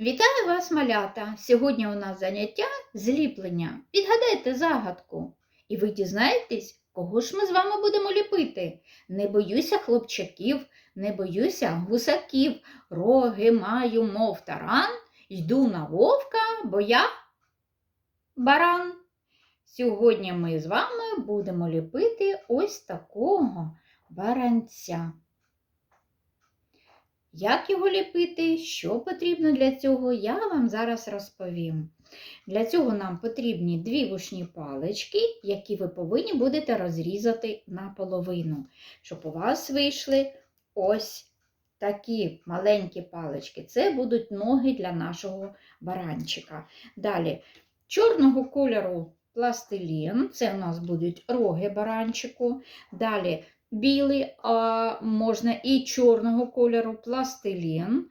Вітаю вас, малята! Сьогодні у нас заняття зліплення. Відгадайте загадку. І ви дізнаєтесь, кого ж ми з вами будемо ліпити. Не боюся хлопчаків, не боюся гусаків. Роги маю, мов таран, йду на вовка, бо я баран. Сьогодні ми з вами будемо ліпити ось такого баранця. Як його ліпити, що потрібно для цього, я вам зараз розповім. Для цього нам потрібні дві вушні палички, які ви повинні будете розрізати наполовину, щоб у вас вийшли ось такі маленькі палички. Це будуть ноги для нашого баранчика. Далі, чорного кольору пластилін, це у нас будуть роги баранчику. Далі білий, а можна і чорного кольору пластилін.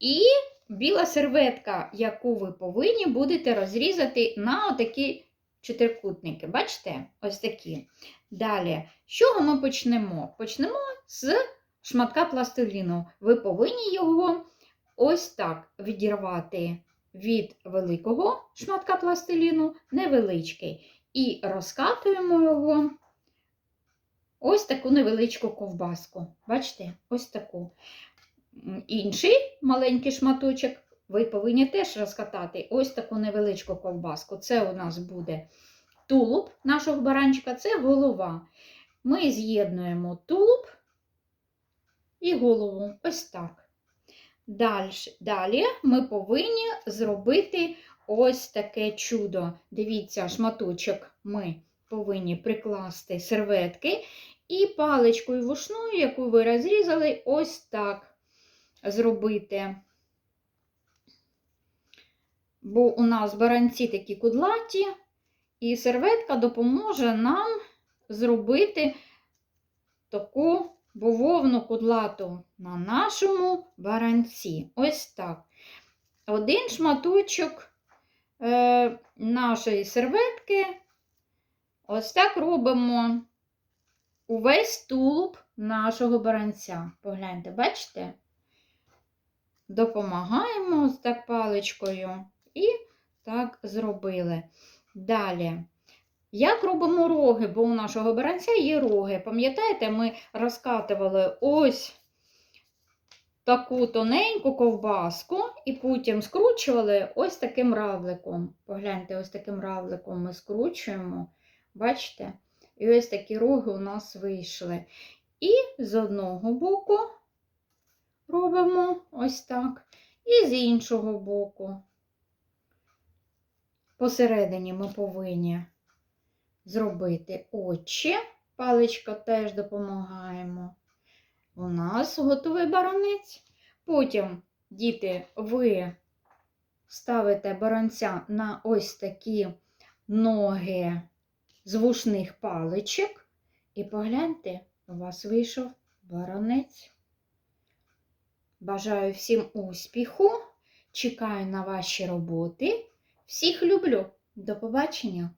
І біла серветка, яку ви повинні будете розрізати на отакі чотирикутники. Бачите? Ось такі. Далі, з чого ми почнемо? Почнемо з шматка пластиліну. Ви повинні його ось так відірвати від великого шматка пластиліну, невеличкий. І розкатуємо його ось таку невеличку ковбаску. Бачите? Ось таку. Інший маленький шматочок ви повинні теж розкатати ось таку невеличку ковбаску. Це у нас буде тулуб нашого баранчика, це голова. Ми з'єднуємо тулуб і голову. Ось так. Далі, далі ми повинні зробити ось таке чудо. Дивіться, шматочок ми повинні прикласти серветки і паличкою вушною, яку ви розрізали, ось так зробити. Бо у нас баранці такі кудлаті, і серветка допоможе нам зробити таку бововну кудлату на нашому баранці. Ось так. Один шматочок е, нашої серветки. Ось так робимо увесь тулуб нашого баранця. Погляньте, бачите? Допомагаємо ось так паличкою і так зробили. Далі. Як робимо роги, бо у нашого баранця є роги. Пам'ятаєте, ми розкатували ось таку тоненьку ковбаску і потім скручували ось таким равликом. Погляньте, ось таким равликом ми скручуємо. Бачите? І ось такі роги у нас вийшли. І з одного боку робимо ось так, і з іншого боку. Посередині ми повинні зробити очі. Паличка теж допомагаємо. У нас готовий баранець. Потім, діти, ви ставите баранця на ось такі ноги з вушних паличок. І погляньте, у вас вийшов баронець. Бажаю всім успіху. Чекаю на ваші роботи. Всіх люблю. До побачення!